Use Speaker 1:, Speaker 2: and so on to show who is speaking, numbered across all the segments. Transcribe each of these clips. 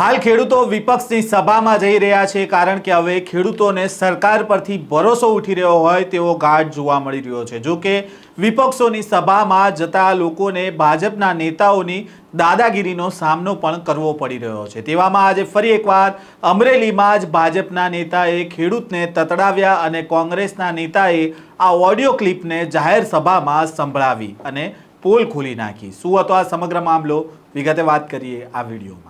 Speaker 1: હાલ ખેડૂતો વિપક્ષની સભામાં જઈ રહ્યા છે કારણ કે હવે ખેડૂતોને સરકાર પરથી ભરોસો ઉઠી રહ્યો હોય તેવો ગાઢ જોવા મળી રહ્યો છે. જો કે વિપક્ષોની સભામાં જતા લોકોને ભાજપના નેતાઓની દાદાગીરીનો સામનો પણ કરવો પડી રહ્યો છે. તેવામાં આજે ફરી એકવાર અમરેલીમાં જ ભાજપના નેતાએ ખેડૂતને તતડાવ્યા અને કોંગ્રેસના નેતાએ આ ઓડિયો ક્લિપને જાહેર સભામાં સંભળાવી અને પોલ ખોલી નાખી. શું હતો આ સમગ્ર મામલો? વિગતે વાત કરીએ આ વિડીયોમાં.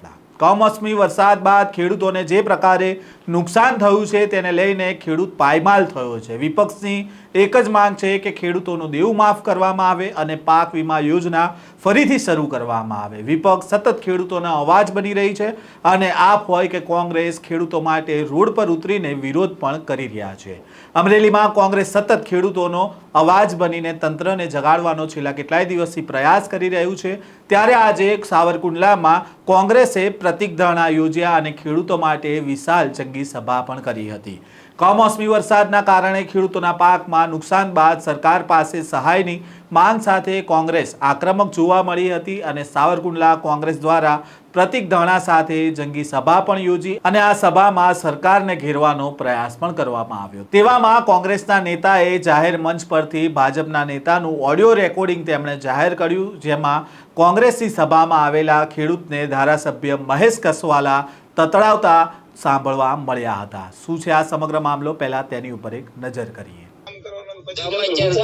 Speaker 1: કમોસમી વરસાદ બાદ ખેડૂતોને જે પ્રકારે નુકસાન થયું છે તેને લઈને ખેડૂત પાયમાલ થયો છે. વિપક્ષની એક જ માંગ છે કે ખેડૂતોનું દેવું માફ કરવામાં આવે અને પાક વીમા યોજના ફરીથી શરૂ કરવામાં આવે. વિપક્ષ સતત ખેડૂતોના અવાજ બની રહી છે અને આપ હોય કે કોંગ્રેસ ખેડૂતો માટે રોડ પર ઉતરીને વિરોધ પણ કરી રહ્યા છે. અમરેલીમાં કોંગ્રેસ સતત ખેડૂતોનો અવાજ બનીને તંત્રને જગાડવાનો છેલ્લા કેટલાય દિવસથી પ્રયાસ કરી રહ્યું છે. ત્યારે આજે સાવરકુંડલામાં કોંગ્રેસે પ્રતિક ધરણા યોજ્યા અને ખેડૂતો માટે વિશાળ જંગી સભા પણ કરી હતી. કમોસમી વરસાદના કારણે ખેડૂતોના પાકમાં નુકસાન બાદ સરકાર પાસે સહાયની માંગ સાથે કોંગ્રેસ આક્રમક જોવા મળી હતી અને સાવરકુંડલા કોંગ્રેસ દ્વારા પ્રતિક ધણા સાથે જંગી સભા પણ યોજી અને આ સભામાં સરકારને ઘેરવાનો પ્રયાસ પણ કરવામાં આવ્યો. તેવામાં કોંગ્રેસના નેતાએ જાહેર મંચ પરથી ભાજપના નેતાનું ઓડિયો રેકોર્ડિંગ તેમણે જાહેર કર્યું, જેમાં કોંગ્રેસની સભામાં આવેલા ખેડૂતને ધારાસભ્ય મહેશ કસવાલા તતડાવતા સાંભળવા મળ્યા હતા. શું છે આ સમગ્ર મામલો? પહેલા તેની ઉપર એક નજર કરીએ.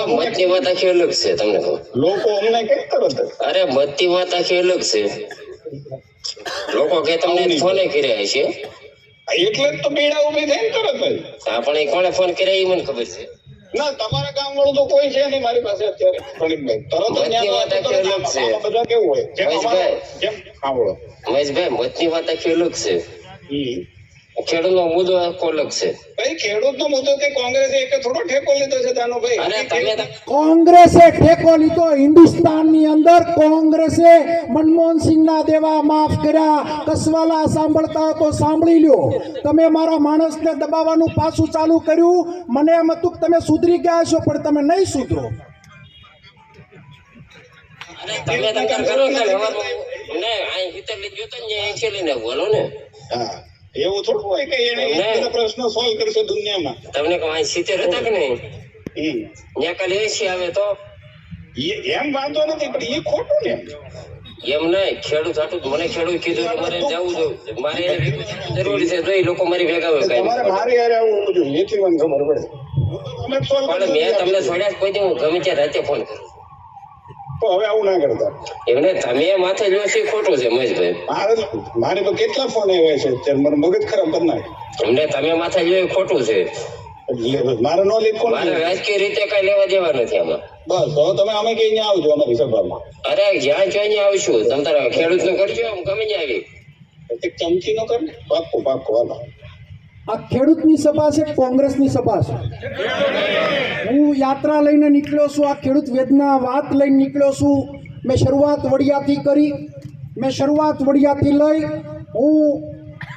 Speaker 2: મતની વાત આખી અલગ છે તમને
Speaker 3: લોકો અમને કેમ તરત જ?
Speaker 2: અરે મતની વાત આખી અલગ છે. લોકો કે તમને ફોને કર્યા છે?
Speaker 3: એટલે જ તો પીડા ઊભી થઈ તરત જ
Speaker 2: આપણે કોને ફોન કર્યા એ મને ખબર છે.
Speaker 3: ના તમારા ગામ વાળું તો કોઈ છે નહીં મારી પાસે અત્યારે પ્રણીતભાઈ. તરત જ
Speaker 2: વાત આખી અલગ છે.
Speaker 3: બધા કેવું હોય? જેમ અમારે
Speaker 2: મહેશભાઈ.
Speaker 3: હા
Speaker 2: મતની વાત આખી અલગ છે. ખેડૂતનો મુદ્દો કોલક છે.
Speaker 3: ભાઈ ખેડૂતનો મુદ્દો કે કોંગ્રેસે એક થોડો ઠેકો લીધો છે દાનુભાઈ
Speaker 2: અરે તમે
Speaker 4: કોંગ્રેસે ઠેકો લીધો હિન્દુસ્તાનની અંદર કોંગ્રેસે મનમોહન સિંહના દેવા માફ કર્યા કસવાલા સાંભળતા તો સાંભળી લ્યો. તમે મારા માણસને દબાવવાનું પાછું ચાલુ કર્યું મને એમ હતું કે તમે સુધરી ગયા છો પણ તમે નહીં સુધરો.
Speaker 2: તમે કરો ને ને અહીં હિતરલી જોતો ને અહીંથી લઈને બોલો ને.
Speaker 3: હા. એવું થોડું હોય કે એને. પ્રશ્નો સોલ્વ કરશે દુનિયામાં.
Speaker 2: તમને કહો સિત્તેર હતા કે નહીં. ત્યાં કાલે એસી આવે તો?
Speaker 3: એમ વાંધો નથી પણ એ ખોટું ને.
Speaker 2: એમ નહીં ખેડૂત હતું મને ખેડૂત કીધું મારે જવું જોઈએ મારે જરૂરી છે તો એ લોકો મારી ભેગા હોય કઈ
Speaker 3: મારે હારે આવવું જોઈએ એથી મને ખબર પડે.
Speaker 2: પણ મેં તમને છોડ્યા કોઈ દી હું ગમે ત્યાં રાતે ફોન કરું
Speaker 3: હવે આવું ના કરતા.
Speaker 2: એમને તમે માથે છો ખોટું છે મહેશભાઈ.
Speaker 3: મારે મારે તો કેટલા ફોન આવ્યા છે અત્યારે? મારું મગજ ખરાબ કરી નાખે.
Speaker 2: એમને તમે માથે લ્યો ખોટું છે.
Speaker 3: મારે નો લીધ કોણ
Speaker 2: મારે રાજકીય રીતે કઈ લેવા દેવા નથી આમાં.
Speaker 3: બસ તો તમે અમે કઈ અહીંયા આવજો અમારી સભામાં.
Speaker 2: અરે જ્યાં જોઈ ત્યાં આવશું. તમે તારા ખેડૂતનું કરજો હું ગમે આવી.
Speaker 3: ચમચી નો કર પાક્કો પાક્કો હાલો.
Speaker 4: આ ખેડૂતની સભા છે કોંગ્રેસની સભા છે? હું યાત્રા લઈને નીકળ્યો છું, આ ખેડૂત વેદના વાત લઈને નીકળ્યો છું. મેં શરૂઆત વડિયાથી કરી, મેં શરૂઆત વડિયાથી લઈ, હું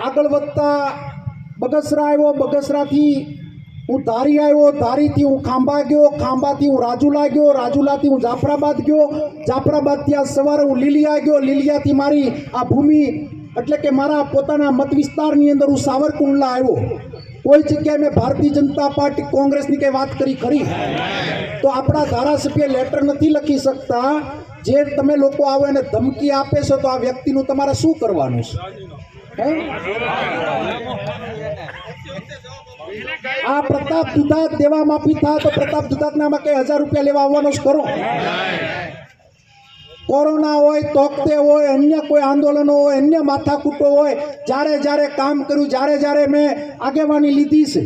Speaker 4: આગળ વધતા બગસરા આવ્યો, બગસરાથી હું ધારી આવ્યો, ધારીથી હું ખાંભા ગયો, ખાંભાથી હું રાજુલા ગયો, રાજુલાથી હું જાફરાબાદ ગયો. જાફરાબાદથી આ સવારે હું લીલિયા ગયો, લીલિયાથી મારી આ ભૂમિ એટલે કે મારા પોતાના મત વિસ્તારની અંદર હું સાવરકુંડલા આવ્યો. કોઈ જગ્યાએ મેં ભારતીય જનતા પાર્ટી કોંગ્રેસની કંઈ વાત કરી ખરી? તો આપણા ધારાસભ્ય લેટર નથી લખી શકતા. જે તમે લોકો આવો એને ધમકી આપે છો, તો આ વ્યક્તિનું તમારે શું કરવાનું છે? હે? આ પ્રતાપ દુધાત દેવા માફી થાય તો પ્રતાપ દુધાતનામાં કઈ હજાર રૂપિયા લેવા આવવાનો જ કરો કોરોના હોય તોકતે હોય, અન્ય કોઈ આંદોલનો હોય, અન્ય માથાકૂટો હોય, જ્યારે જ્યારે કામ કર્યું, જ્યારે જ્યારે મેં આગેવાની લીધી છે.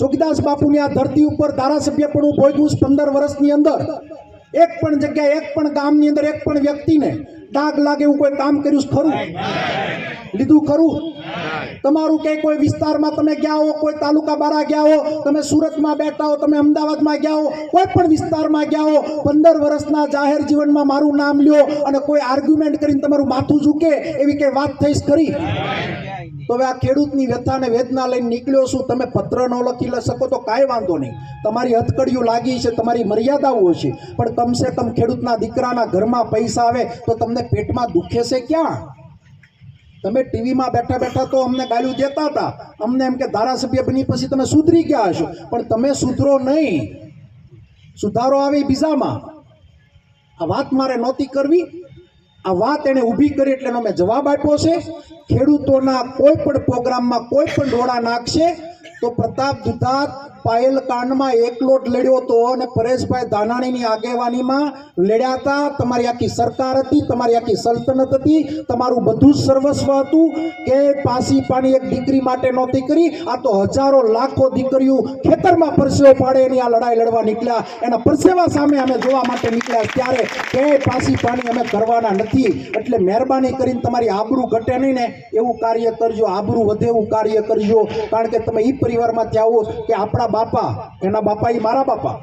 Speaker 4: જોગીદાસ બાપુની આ ધરતી ઉપર ધારાસભ્ય પણ હું ભોગવું પંદર વર્ષની અંદર. એક પણ જગ્યાએ, એક પણ ગામની અંદર, એક પણ વ્યક્તિને ડાઘ લાગે એવું કોઈ કામ કર્યું ખરું લીધું ખરું? તમારું કે કોઈ વિસ્તારમાં તમે ગયા હો, કોઈ તાલુકા બારા ગયા હો, તમે સુરતમાં બેઠા હો, તમે અમદાવાદમાં ગયા હો, કોઈ પણ વિસ્તારમાં ગયા હો, પંદર વર્ષના જાહેર જીવનમાં મારું નામ લ્યો અને કોઈ આર્ગ્યુમેન્ટ કરીને તમારું માથું ઝૂકે એવી કઈ વાત થઈશ ખરી? તો હવે આ ખેડૂતની વ્યથા અને વેદના લઈને નીકળ્યો છું. તમે પત્ર ન લખી શકો તો કાંઈ વાંધો નહીં. તમારી હથકડીઓ લાગી છે, તમારી મર્યાદાઓ છે. પણ કમસે કમ ખેડૂતના દીકરાના ઘરમાં પૈસા આવે તો તમને પેટમાં દુખે છે ક્યાં? તમે ટીવીમાં બેઠા બેઠા તો અમને ગાળ્યું દેતા હતા. અમને એમ કે ધારાસભ્ય બની પછી તમે સુધરી ગયા હશો. પણ તમે સુધરો નહીં. સુધારો આવે બીજામાં. આ વાત મારે નહોતી કરવી. આ વાત એણે ઊભી કરી એટલે મેં જવાબ આપ્યો છે. ખેડૂતોના કોઈ પણ પ્રોગ્રામમાં કોઈ પણ ડોળા નાખશે તો પ્રતાપ દુધાત પાયલ કાંડમાં એકલોટ લડ્યો હતો અને પરેશભાઈ ધાનાણીની આગેવાનીમાં લડ્યા હતા. તમારી આખી સરકાર હતી, તમારી આખી સલ્તનત હતી, તમારું બધું જ સર્વસ્વ હતું. કે પાસી પાણી એક દીકરી માટે નહોતી કરી, આ તો હજારો લાખો દીકરીઓ ખેતરમાં પરસેવો પાડે એની આ લડાઈ લડવા નીકળ્યા. એના પરસેવા સામે અમે જોવા માટે નીકળ્યા ત્યારે કે પાસી પાણી અમે કરવાના નથી. એટલે મહેરબાની કરીને તમારી આબરૂ ઘટે નહીં ને એવું કાર્ય કરજો, આબરૂ વધે એવું કાર્ય કરજો. કારણ કે તમે એ પરિવારમાંથી આવો કે આપણા બાપા, એના બાપા એ મારા બાપા.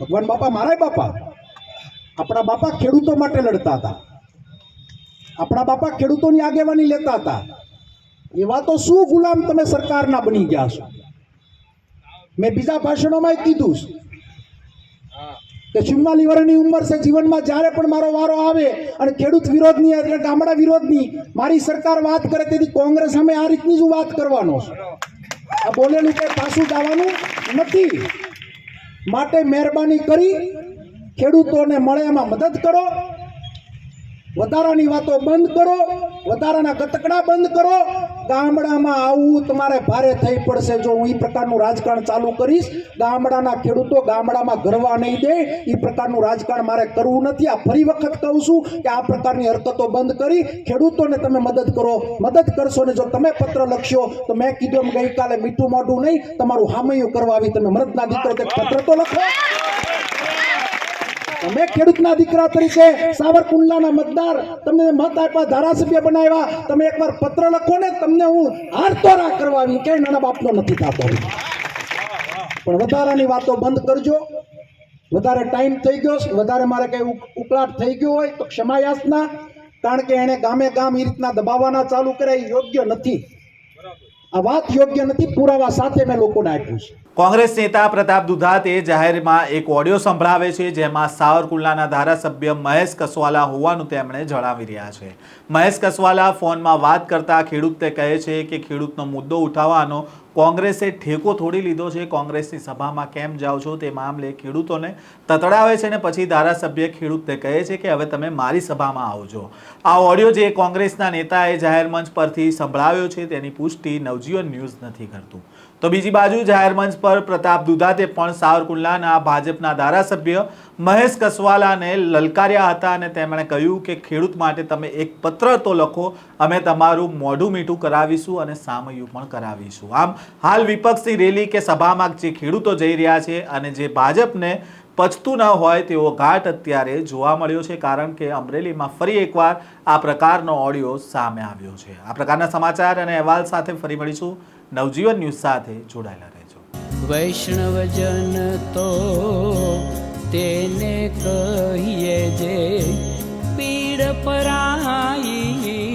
Speaker 4: ભગવાન બાપા મારા બાપા. આપણા બાપા ખેડૂતો માટે લડતા હતા. આપણા બાપા ખેડૂતોની આગેવાની લેતા હતા. એવા તો શું ગુલામ તમે સરકારના બની ગયા છો? મેં બીજા ભાષણોમાં કીધું કે ચુમ્માલી વર્ષની ઉંમર છે, જીવનમાં જ્યારે પણ મારો વારો આવે અને ખેડૂત વિરોધની, એટલે ગામડા વિરોધની મારી સરકાર વાત કરે તેથી કોંગ્રેસ સામે આ રીતની જ વાત કરવાનો છે. આ બોલેલું કંઈ પાછું જવાનું નથી. માટે મહેરબાની કરી ખેડૂતોને મળે એમાં મદદ કરો. વધારાની વાતો બંધ કરો. વધારાના ગતકડા બંધ કરો. ગામડામાં આવવું તમારે ભારે થઈ પડશે. જો હું એ પ્રકારનું રાજકારણ ચાલુ કરીશ, ગામડાના ખેડૂતો ગામડામાં ગરવા નહીં દે. એ પ્રકારનું રાજકારણ મારે કરવું નથી. આ ફરી વખત કહું છું કે આ પ્રકારની હરકતો બંધ કરી. ખેડૂતોને તમે મદદ કરો. મદદ કરશો ને જો તમે પત્ર લખશો, તો મેં કીધું એમ ગઈકાલે મીઠું મોઢું નહીં, તમારું હામયું કરવા આવી તમે મરદના દીકરો પત્ર તો લખો. તમે ખેડૂતના દીકરા તરીકે સાવરકુંડલાના મતદાર, તમને મત આપવા ધારાસભ્ય બનાવ્યા. તમે એકવાર પત્ર લખો ને, તમને હું હારતોરા કરવાની કે નાના બાપનો નથી થતો. પણ વધારાની વાતો બંધ કરજો. વધારે ટાઈમ થઈ ગયો વધારે મારે કંઈ ઉક- ઉકળાટ થઈ ગયો હોય તો ક્ષમા યાચના કારણ કે એણે ગામે ગામ એ રીતના દબાવવાના ચાલુ કર્યા એ યોગ્ય નથી. આ વાત યોગ્ય નથી, પુરાવા સાથે મેં લોકોને આપ્યું છે.
Speaker 1: કોંગ્રેસ નેતા પ્રતાપ દુધાતે જાહેરમાં એક ઓડિયો સંભળાવે છે, જેમાં સાવરકુંડલાના ધારાસભ્ય મહેશ કસવાલા હોવાનું તેમણે જણાવી રહ્યા છે. મહેશ કસવાલા ફોનમાં વાત કરતા ખેડૂતે કહે છે કે ખેડૂતનો મુદ્દો ઉઠાવવાનો કોંગ્રેસે ઠેકો થોડી લીધો છે. કોંગ્રેસની સભામાં કેમ જાઓ છો તે મામલે ખેડૂતોને તતડાવે છે ને પછી ધારાસભ્ય ખેડૂતને કહે છે કે હવે તમે મારી સભામાં આવજો આ ઓડિયો જે કોંગ્રેસના નેતાએ જાહેર મંચ પરથી સંભળાવ્યો છે તેની પુષ્ટિ નવજીવન ન્યૂઝ નથી કરતું. તો બીજી બાજુ જાહેર મંચ પર પ્રતાપ દુધાતે પણ સાવરકુંડલાના ભાજપના ધારાસભ્ય મહેશ કસવાલાને લલકાર્યા હતા અને તેમણે કહ્યું કે ખેડૂત માટે તમે એક પત્ર તો લખો, અમે તમારું મોઢું મીઠું કરાવીશું અને સામયું પણ કરાવીશું. આમ હાલ વિપક્ષની રેલી કે સભામાં જે ખેડૂતો જઈ રહ્યા છે અને જે ભાજપને પચતું ન હોય તેવો ઘાટ અત્યારે જોવા મળ્યો છે, કારણ કે અમરેલીમાં ફરી એકવાર આ પ્રકારનો ઓડિયો સામે આવ્યો છે. આ પ્રકારના સમાચાર અને અહેવાલ સાથે ફરી મળીશું. નવજીવન ન્યૂઝ સાથે જોડાયેલા રહેજો.
Speaker 5: વૈષ્ણવજન તો તેને કહીએ જે પીડ પરાઈ